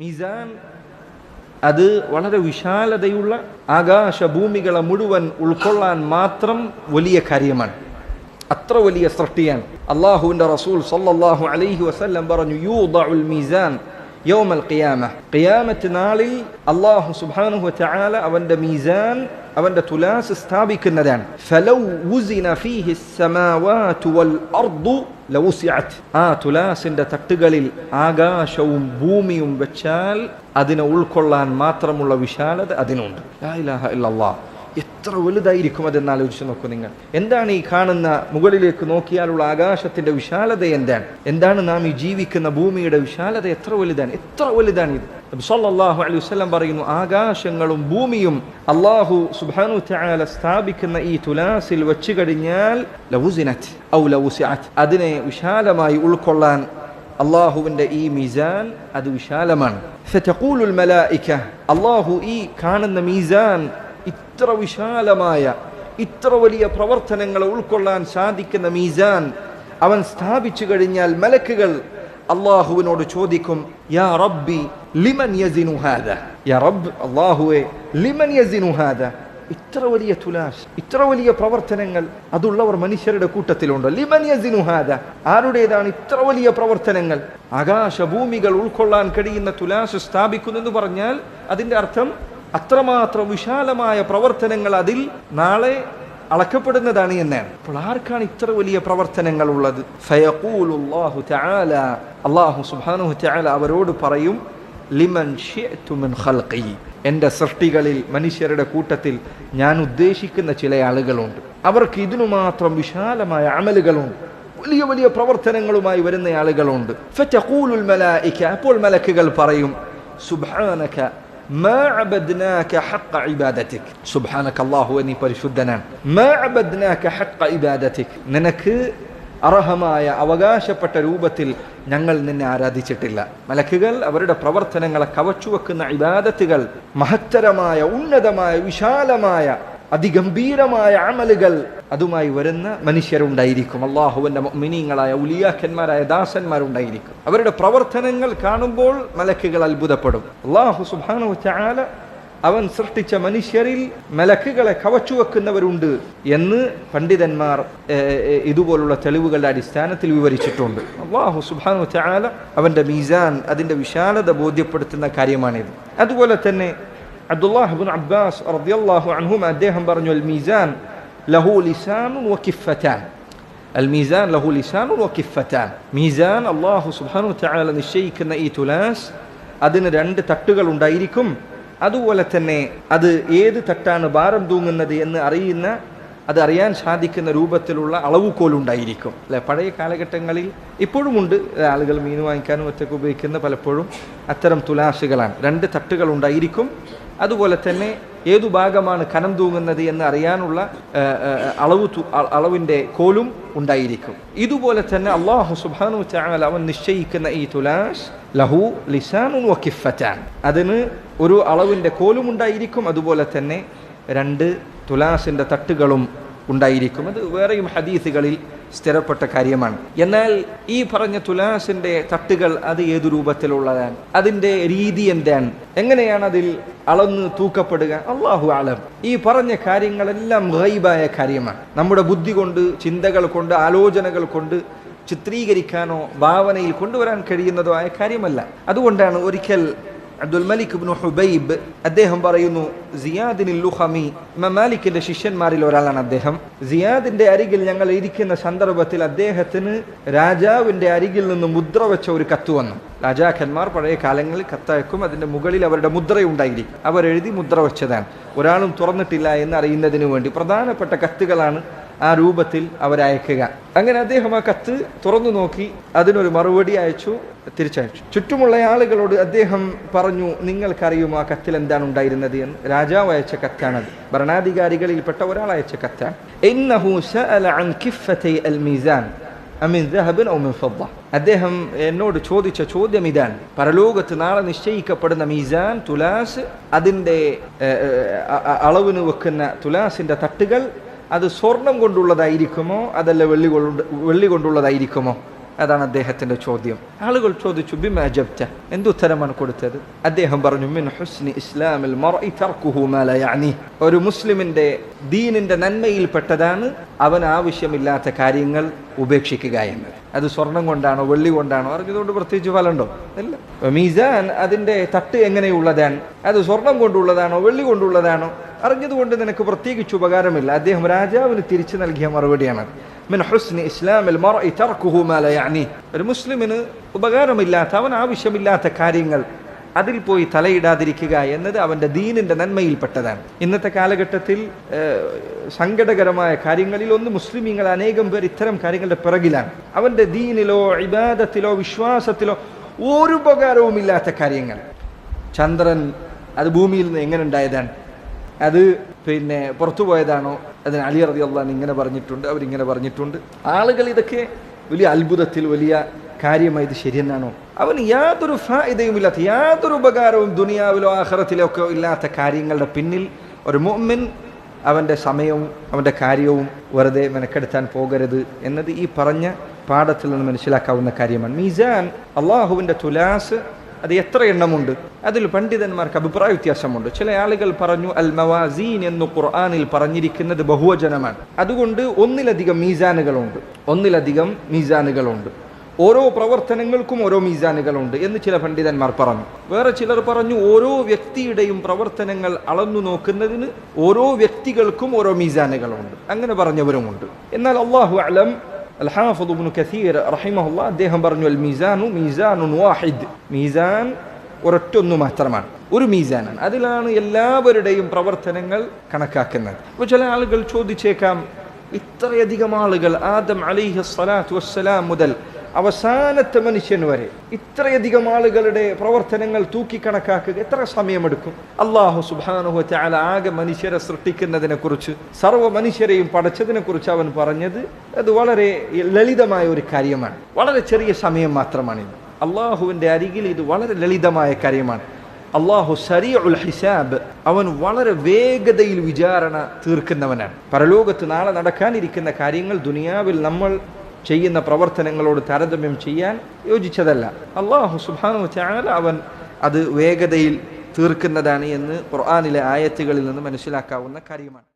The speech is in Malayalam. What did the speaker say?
മീസാൻ അത് വളരെ വിശാലതയുള്ള ആകാശഭൂമികളെ മുഴുവൻ ഉൾക്കൊള്ളാൻ മാത്രം വലിയ കാര്യമാണ്. അത്ര വലിയ സൃഷ്ടിയാണ്. അള്ളാഹുവിന്റെ റസൂൽ സല്ലാഹു അലൈഹി വസല്ലം പറഞ്ഞു യൂദഉൽ മീസാൻ. യോമൽ ഖിയാമ. ഖിയാമത്ത് നാളിൽ അള്ളാഹു സുബ്ഹാനഹു വതആല അവന്റെ മീസാൻ അവന്റെ തുലാസ് സ്ഥാപിക്കുന്നതാണ്. ഫലൗ ഉസിന ഫീഹി വൽ അർദു ലൗസിഅത് ആ തുലാസിന്റെ തട്ടുകളിൽ ആകാശവും ഭൂമിയും വെച്ചാൽ അതിനെ ഉൾക്കൊള്ളാൻ മാത്രമുള്ള വിശാലത അതിനുണ്ട്. ലാ ഇലാഹ ഇല്ലല്ലാഹ് എത്ര വലുതായിരിക്കും അതെന്ന് ആലോചിച്ച് നോക്കൂ നിങ്ങൾ. എന്താണ് ഈ കാണുന്ന മുകളിലേക്ക് നോക്കിയാലുള്ള ആകാശത്തിന്റെ വിശാലത എന്താണ്? എന്താണ് നാം ഈ ജീവിക്കുന്ന ഭൂമിയുടെ വിശാലത? എത്ര വലുതാണ്? എത്ര വലുതാണ് ഇത്? നബി സല്ലല്ലാഹു അലൈഹി വസല്ലം പറയുന്നു ആകാശങ്ങളും ഭൂമിയും അള്ളാഹു സുബാനു സ്ഥാപിക്കുന്ന ഈ തുലാസിൽ വെച്ച് കഴിഞ്ഞാൽ ഔ അതിനെ വിശാലമായി ഉൾക്കൊള്ളാൻ അള്ളാഹുവിന്റെ ഈ മിസാൻ അത് വിശാലമാണ്. അള്ളാഹു ഈ കാണുന്ന മീസാൻ ഇത്ര വിശാലമായ ഇത്ര വലിയ പ്രവർത്തനങ്ങൾ ഉൾക്കൊള്ളാൻ സാധിക്കുന്ന മീസാൻ അവൻ സ്ഥാപിച്ചു കഴിഞ്ഞാൽ മലക്കുകൾ അള്ളാഹുവിനോട് ചോദിക്കും യാ റബ്ബി ലിമൻ യസിനു ഹാദ? യാ റബ്ബ് അള്ളാഹുവെ ലിമൻ യസിനു ഹാദ? ഇത്ര വലിയ തുലാസ് ഇത്ര വലിയ പ്രവർത്തനങ്ങൾ അതുള്ളവർ മനുഷ്യരുടെ കൂട്ടത്തിലുണ്ട്. ലിമൻ യസിനു ഹാദ? ആരുടേതാണ് ഇത്ര വലിയ പ്രവർത്തനങ്ങൾ? ആകാശഭൂമികൾ ഉൾക്കൊള്ളാൻ കഴിയുന്ന തുലാസ് സ്ഥാപിക്കുന്നു എന്ന് പറഞ്ഞാൽ അതിന്റെ അർത്ഥം അത്രമാത്രം വിശാലമായ പ്രവർത്തനങ്ങൾ അതിൽ നാളെ അളക്കപ്പെടുന്നതാണ് എന്നാണ്. അപ്പോൾ ആർക്കാണ് ഇത്ര വലിയ പ്രവർത്തനങ്ങൾ ഉള്ളത് ഫയഖൂലുല്ലാഹു തആല. അല്ലാഹു സുബ്ഹാനഹു തആല അവരോട് പറയും ലിമൻ ഷിഅ്തു മിൻ ഖൽഖി. എന്റെ സൃഷ്ടികളിൽ മനുഷ്യരുടെ കൂട്ടത്തിൽ ഞാൻ ഉദ്ദേശിക്കുന്ന ചില ആളുകളുണ്ട്. അവർക്ക് ഇതിനു മാത്രം വിശാലമായ അമലുകളുണ്ട്. വലിയ വലിയ പ്രവർത്തനങ്ങളുമായി വരുന്ന ആളുകളുണ്ട്. അപ്പോൾ മലക്കുകൾ പറയും സുബ്ഹാനക സുബ്ഹാനക്കല്ലാഹു നീ പരിശുദ്ധനാണ് നിനക്ക് അർഹമായ അവകാശപ്പെട്ട രൂപത്തിൽ ഞങ്ങൾ നിന്നെ ആരാധിച്ചിട്ടില്ല. മലക്കുകൾ അവരുടെ പ്രവർത്തനങ്ങളെ കവച്ചുവെക്കുന്ന ഇബാദത്തുകൾ മഹത്തരമായ ഉന്നതമായ വിശാലമായ അതിഗംഭീരമായ അമലുകൾ അതുമായി വരുന്ന മനുഷ്യരുണ്ടായിരിക്കും. അള്ളാഹുവിന്റെ മിനിങ്ങളായ ഉലിയാക്കന്മാരായ ദാസന്മാരുണ്ടായിരിക്കും. അവരുടെ പ്രവർത്തനങ്ങൾ കാണുമ്പോൾ മലക്കുകൾ അത്ഭുതപ്പെടും. അള്ളാഹു ചാല അവൻ സൃഷ്ടിച്ച മനുഷ്യരിൽ മലക്കുകളെ കവച്ചു വെക്കുന്നവരുണ്ട് എന്ന് പണ്ഡിതന്മാർ ഇതുപോലുള്ള തെളിവുകളുടെ അടിസ്ഥാനത്തിൽ വിവരിച്ചിട്ടുണ്ട്. അള്ളാഹു സുബാനു അവന്റെ മീസാൻ അതിന്റെ വിശാലത ബോധ്യപ്പെടുത്തുന്ന കാര്യമാണിത്. അതുപോലെ തന്നെ അബ്ദുല്ലാഹ് ബിൻ അബ്ബാസ് റളിയല്ലാഹു അൻഹും അദ്ദേഹം പറഞ്ഞു അൽ മീസാൻ ലഹു ലിസാനുൻ വകിഫത്താൻ അൽ മീസാൻ ലഹു ലിസാനുൻ വകിഫത്താൻ മീസാൻ അല്ലാഹു സുബ്ഹാനഹു തആല നിശ്ചയിക്കുന്ന ഈ തുലാസ് അതിന് രണ്ട് തട്ടുകൾ ഉണ്ടായിരിക്കും. അതുപോലെ തന്നെ അത് ഏത് തട്ടാണ് ഭാരം തൂങ്ങുന്നത് എന്ന് അറിയുന്ന അത് അറിയാൻ സാധിക്കുന്ന രൂപത്തിലുള്ള അളവുകോലുണ്ടായിരിക്കും. അല്ലെ? പഴയ കാലഘട്ടങ്ങളിൽ ഇപ്പോഴും ഉണ്ട്. ആളുകൾ മീൻ വാങ്ങിക്കാനും ഒറ്റയ്ക്ക് ഉപയോഗിക്കുന്ന പലപ്പോഴും അത്തരം തുലാസുകളാണ് രണ്ട് തട്ടുകൾ ഉണ്ടായിരിക്കും. അതുപോലെ തന്നെ ഏതു ഭാഗമാണ് കനം തൂങ്ങുന്നത് എന്ന് അറിയാനുള്ള അളവ് അളവിന്റെ കോലും ഉണ്ടായിരിക്കും. ഇതുപോലെ തന്നെ അള്ളാഹു സുബാനു ചാൽ അവൻ നിശ്ചയിക്കുന്ന ഈ തുലാസ് ലഹു ലിസാനുൻ വക്കിഫറ്റാൻ അതിന് ഒരു അളവിന്റെ കോലും ഉണ്ടായിരിക്കും. അതുപോലെ തന്നെ രണ്ട് തുലാസിന്റെ തട്ടുകളും ഉണ്ടായിരിക്കും. അത് വേറെയും ഹദീസുകളിൽ സ്ഥിരപ്പെട്ട കാര്യമാണ്. എന്നാൽ ഈ പറഞ്ഞ തുലാസിന്റെ തട്ടുകൾ അത് ഏതു രൂപത്തിലുള്ളതാണ്? അതിന്റെ രീതി എന്താണ്? എങ്ങനെയാണ് അതിൽ അളന്ന് തൂക്കപ്പെടുക? അള്ളാഹു ആലം ഈ പറഞ്ഞ കാര്യങ്ങളെല്ലാം ഗൈബായ കാര്യമാണ്. നമ്മുടെ ബുദ്ധി കൊണ്ട് ചിന്തകൾ കൊണ്ട് ആലോചനകൾ കൊണ്ട് ചിത്രീകരിക്കാനോ ഭാവനയിൽ കൊണ്ടുവരാൻ കഴിയുന്നതോ ആയ കാര്യമല്ല. അതുകൊണ്ടാണ് ഒരിക്കൽ അബ്ദുൽ മലിക് ഇബ്നു ഹുബൈബ് അദ്ദേഹം പറയുന്നു സിയാദിനിൽ ലുഹമി മാലിക്കിന്റെ ശിഷ്യന്മാരിൽ ഒരാളാണ് അദ്ദേഹം. സിയാദിന്റെ അരികിൽ ഞങ്ങൾ ഇരിക്കുന്ന സന്ദർഭത്തിൽ അദ്ദേഹത്തിന് രാജാവിന്റെ അരികിൽ നിന്ന് മുദ്ര വെച്ച ഒരു കത്ത് വന്നു. രാജാക്കന്മാർ പഴയ കാലങ്ങളിൽ കത്തയക്കും അതിന്റെ മുകളിൽ അവരുടെ മുദ്രയുണ്ടായിരിക്കും. അവരെഴുതി മുദ്ര വെച്ചതാണ്. ഒരാളും തുറന്നിട്ടില്ല എന്ന് അറിയുന്നതിന് വേണ്ടി പ്രധാനപ്പെട്ട കത്തുകളാണ് ആ രൂപത്തിൽ അവരയക്കുക. അങ്ങനെ അദ്ദേഹം ആ കത്ത് തുറന്നു നോക്കി അതിനൊരു മറുപടി അയച്ചു തിരിച്ചയച്ചു. ചുറ്റുമുള്ള ആളുകളോട് അദ്ദേഹം പറഞ്ഞു നിങ്ങൾക്കറിയും ആ കത്തിൽ എന്താണ് ഉണ്ടായിരുന്നത് എന്ന്. രാജാവ് അയച്ച കത്താണത്. ഭരണാധികാരികളിൽപ്പെട്ട ഒരാൾ അയച്ച കത്താണ് അദ്ദേഹം എന്നോട് ചോദിച്ച ചോദ്യം ഇതാണ്. പരലോകത്ത് നാളെ നിശ്ചയിക്കപ്പെടുന്ന മീസാൻ തുലാസ് അതിന്റെ അളവിന് വെക്കുന്ന തുലാസിന്റെ തട്ടുകൾ അത് സ്വർണം കൊണ്ടുള്ളതായിരിക്കുമോ? അതല്ല വെള്ളി കൊണ്ട് വെള്ളി കൊണ്ടുള്ളതായിരിക്കുമോ? അതാണ് അദ്ദേഹത്തിന്റെ ചോദ്യം. ആളുകൾ ചോദിച്ചു ബിമ ജബ്ത? എന്തുത്തരമാണ് കൊടുത്തത്? അദ്ദേഹം പറഞ്ഞു മിൻ ഹുസ്നി ഇസ്ലാമിൽ ഒരു മുസ്ലിമിന്റെ ദീനിന്റെ നന്മയിൽപ്പെട്ടതാണ് അവൻ ആവശ്യമില്ലാത്ത കാര്യങ്ങൾ ഉപേക്ഷിക്കുക എന്നത്. അത് സ്വർണം കൊണ്ടാണോ വെള്ളി കൊണ്ടാണോ? അറിഞ്ഞതുകൊണ്ട് പ്രത്യേകിച്ച് ഫലമുണ്ടോ? അല്ല മീസാൻ അതിന്റെ തട്ട് എങ്ങനെയുള്ളതാണ്? അത് സ്വർണം കൊണ്ടുള്ളതാണോ വെള്ളി കൊണ്ടുള്ളതാണോ? അറിഞ്ഞതുകൊണ്ട് നിനക്ക് പ്രത്യേകിച്ച് ഉപകാരമില്ല. അദ്ദേഹം രാജാവിന് തിരിച്ചു നൽകിയ മറുപടിയാണ്. മിൻ ഹുസ്നി ഇസ്ലാമിൽ മർഇ തർക്കുഹു മാ ലാ യഅനി. ഒരു മുസ്ലിമിന് ഉപകാരമില്ലാത്ത അവൻ ആവശ്യമില്ലാത്ത കാര്യങ്ങൾ അതിൽ പോയി തലയിടാതിരിക്കുക എന്നത് അവന്റെ ദീനിന്റെ നന്മയിൽപ്പെട്ടതാണ്. ഇന്നത്തെ കാലഘട്ടത്തിൽ സങ്കടകരമായ കാര്യങ്ങളിൽ ഒന്ന് മുസ്ലിമീങ്ങൾ അനേകം പേർ ഇത്തരം കാര്യങ്ങളുടെ പിറകിലാണ്. അവന്റെ ദീനിലോ ഇബാദത്തിലോ വിശ്വാസത്തിലോ ഒരു ഉപകാരവുമില്ലാത്ത കാര്യങ്ങൾ. ചന്ദ്രൻ അത് ഭൂമിയിൽ നിന്ന് എങ്ങനെ ഉണ്ടായതാണ്? അത് പിന്നെ പുറത്തു പോയതാണോ? അതിന് അലി റതി അള്ളഹാൻ ഇങ്ങനെ പറഞ്ഞിട്ടുണ്ട് അവരിങ്ങനെ പറഞ്ഞിട്ടുണ്ട്. ആളുകൾ ഇതൊക്കെ വലിയ അത്ഭുതത്തിൽ വലിയ കാര്യമായി ഇത് ശരിയെന്നാണോ? അവന് യാതൊരു ഫായിദയും ഇല്ലാത്ത യാതൊരു ഉപകാരവും ദുനിയാവിലോ ആഹ്റത്തിലോ ഒക്കെ ഇല്ലാത്ത കാര്യങ്ങളുടെ പിന്നിൽ ഒരു മുഅ്മിൻ അവന്റെ സമയവും അവന്റെ കാര്യവും വെറുതെ മെനക്കെടുത്താൻ പോകരുത് എന്നത് ഈ പറഞ്ഞ പാഠത്തിൽ നിന്ന് മനസ്സിലാക്കാവുന്ന കാര്യമാണ്. മീസാൻ അള്ളാഹുവിന്റെ തുലാസ് അത് എത്ര എണ്ണമുണ്ട്? അതിൽ പണ്ഡിതന്മാർക്ക് അഭിപ്രായ വ്യത്യാസമുണ്ട്. ചില ആളുകൾ പറഞ്ഞു അൽ മവാസീൻ എന്ന് ഖുർആാനിൽ പറഞ്ഞിരിക്കുന്നത് ബഹുവചനമാണ്. അതുകൊണ്ട് ഒന്നിലധികം മീസാനുകളുണ്ട്. ഒന്നിലധികം മീസാനുകളുണ്ട്. ഓരോ പ്രവർത്തനങ്ങൾക്കും ഓരോ മീസാനുകളുണ്ട് എന്ന് ചില പണ്ഡിതന്മാർ പറഞ്ഞു. വേറെ ചിലർ പറഞ്ഞു ഓരോ വ്യക്തിയുടെയും പ്രവർത്തനങ്ങൾ അളന്നു നോക്കുന്നതിന് ഓരോ വ്യക്തികൾക്കും ഓരോ മീസാനുകളുണ്ട്. അങ്ങനെ പറഞ്ഞവരുമുണ്ട്. എന്നാൽ അള്ളാഹു അലം അൽഹാഫുബ് കസീർ റഹിമഹുല്ല അദ്ദേഹം പറഞ്ഞു അൽ മീസാനു മീസാനു വാഹിദ്. മീസാൻ ഒരൊറ്റൊന്നു മാത്രമാണ്. ഒരു മീസാനാണ്. അതിലാണ് എല്ലാവരുടെയും പ്രവർത്തനങ്ങൾ കണക്കാക്കുന്നത്. അപ്പോൾ ചില ആളുകൾ ചോദിച്ചേക്കാം ഇത്രയധികം ആളുകൾ ആദം അലിഹി സ്വലാത്തു വസ്സലാം മുതൽ അവസാനത്തെ മനുഷ്യൻ വരെ ഇത്രയധികം ആളുകളുടെ പ്രവർത്തനങ്ങൾ തൂക്കിക്കണക്കാക്കുക എത്ര സമയമെടുക്കും? അള്ളാഹു സുബാനുഹു ചാല ആകെ മനുഷ്യരെ സൃഷ്ടിക്കുന്നതിനെ കുറിച്ച് സർവ മനുഷ്യരെയും പടച്ചതിനെ കുറിച്ച് അവൻ പറഞ്ഞത് അത് വളരെ ലളിതമായ ഒരു കാര്യമാണ്. വളരെ ചെറിയ സമയം മാത്രമാണിത്. അള്ളാഹുവിന്റെ അരികിൽ ഇത് വളരെ ലളിതമായ കാര്യമാണ്. അള്ളാഹു സരി ഉൽ ഹിസാബ് അവൻ വളരെ വേഗതയിൽ വിചാരണ തീർക്കുന്നവനാണ്. പരലോകത്ത് നാളെ നടക്കാനിരിക്കുന്ന കാര്യങ്ങൾ ദുനിയാവിൽ നമ്മൾ ചെയ്യുന്ന പ്രവർത്തനങ്ങളോട് താരതമ്യം ചെയ്യാൻ യോജിച്ചതല്ല. അള്ളാഹു സുബാനു ചാല അവൻ അത് വേഗതയിൽ തീർക്കുന്നതാണ് എന്ന് ഖുർആാനിലെ ആയത്തുകളിൽ നിന്ന് മനസ്സിലാക്കാവുന്ന കാര്യമാണ്.